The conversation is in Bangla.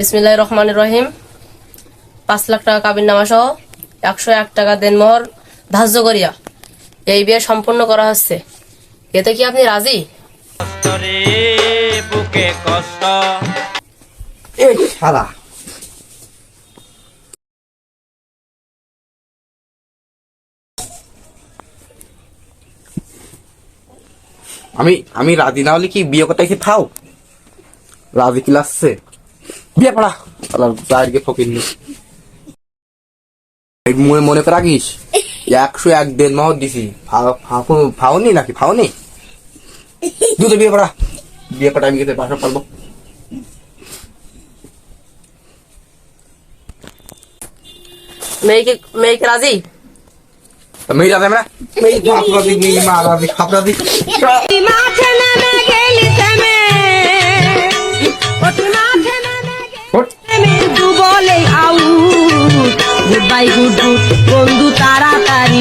বিসমিল্লাহ রহমান রহিম। পাঁচ লাখ টাকা কাবিন নামা সহ একশো এক টাকা দেনমোহর ধার্য করিয়া এই বিয়ে সম্পূর্ণ করা হচ্ছে। এতে কি আপনি রাজি? বুকে কষ্ট। এই শালা। আমি আমি রাজি না হলে কি বিয়ে করতে কি ফাও রাজি কি লাগছে? বিয়ে পড়া বাইরে ফকির মনে মনে করে রাখিস একশো এক দেড় মাহ দিছি। ফাওনি নাকি? ফাওনি দুটো বিয়ে পড়া বিয়ে করা আমি খেতে বাসা পারব মেয়েকে মেয়েকে রাজি? মেয়ে রাজি আমরা মেয়ে খাপরাজি মেয়ে মা রাজি খাপরাজি মাঠে নেমে গেলি আউ গুড বাই গুড বন্ধু তাড়াতাড়ি